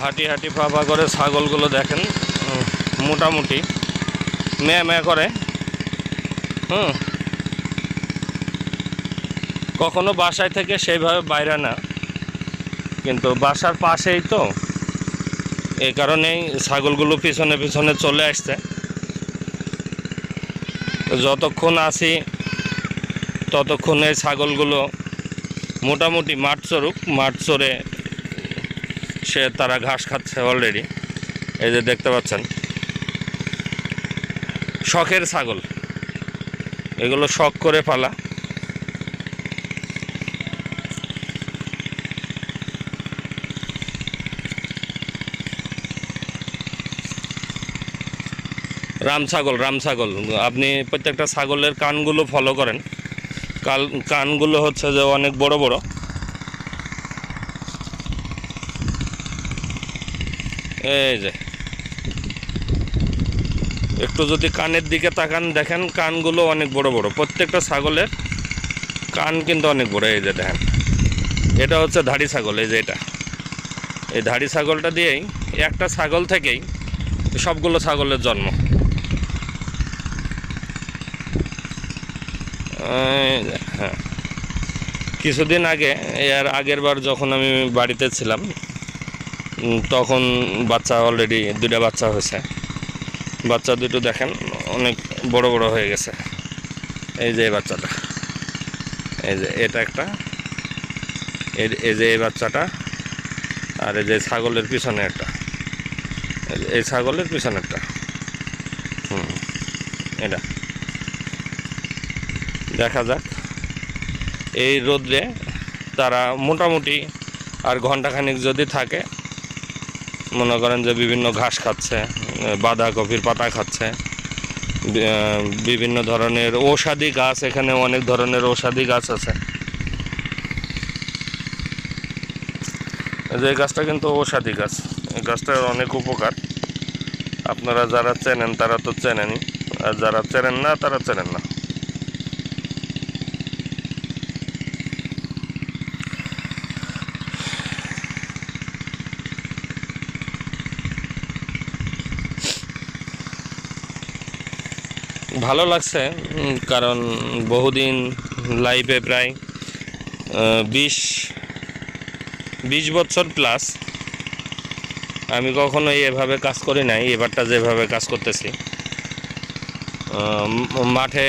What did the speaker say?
হাঁটি হাঁটি ফাফা করে ছাগলগুলো দেখেন মোটামুটি ম্যা ম্যা করে, হুম। কখনো বাসায় থেকে সেইভাবে বাইরে না, কিন্তু বাসার পাশেই তো, এই কারণেই ছাগলগুলো পিছনে পিছনে চলে আসছে। যতক্ষণ আসি ততক্ষণ এই ছাগলগুলো মোটামুটি মাঠ চড়ুক, মাঠ চড়ে সে তারা ঘাস খাচ্ছে অলরেডি এই যে দেখতে পাচ্ছেন। শখের ছাগল। এগুলো শখ করে পালা। রাম ছাগল রাম ছাগল। আপনি প্রত্যেকটা ছাগলের কানগুলো ফলো করেন। কাল কানগুলো হচ্ছে যে অনেক বড় বড়। এই যে। একটু যদি কানের দিকে তাকান, দেখেন কানগুলো অনেক বড় বড়। প্রত্যেকটা ছাগলের কান কিন্তু অনেক বড়। এই যে দেখেন, এটা হচ্ছে ধাড়ি ছাগল, এই যে এটা। এই ধাড়ি ছাগলটা দিয়েই একটা ছাগল থেকেই সবগুলো ছাগলের জন্ম। হ্যাঁ। কিছুদিন আগে, এর আগের বার যখন আমি বাড়িতে ছিলাম তখন বাচ্চা অলরেডি দুইটা বাচ্চা হয়েছে। বাচ্চা দুটো দেখেন, অনেক বড় বড় হয়ে গেছে। এই যে বাচ্চাটা। এই যে এটা একটা। এই- যে এই বাচ্চাটা। আর এই যে ছাগলের পিছনে একটা। এই ছাগলের পিছনে একটা। হুম, এটা। দেখা যাক। এই রোদ্রে তারা মোটামুটি আর ঘন্টাখানিক যদি থাকে মনে করেন যে বিভিন্ন ঘাস খাচ্ছে বাঁধাকপির পাতা খাচ্ছে বিভিন্ন ধরনের ঔষধি গাছ, এখানে অনেক ধরনের ঔষধি গাছ আছে। যে গাছটা কিন্তু ঔষধি গাছ। এই গাছটার অনেক উপকার। আপনারা যারা চেনেন তারা তো চেনেনই, আর যারা চেনেন না তারা চেনেন না। ভালো লাগছে কারণ বহুদিন লাইফে প্রায় বিশ বিশ বছর প্লাস আমি কখনো এভাবে কাজ করি নাই, এবারটা যেভাবে কাজ করতেছি। মাঠে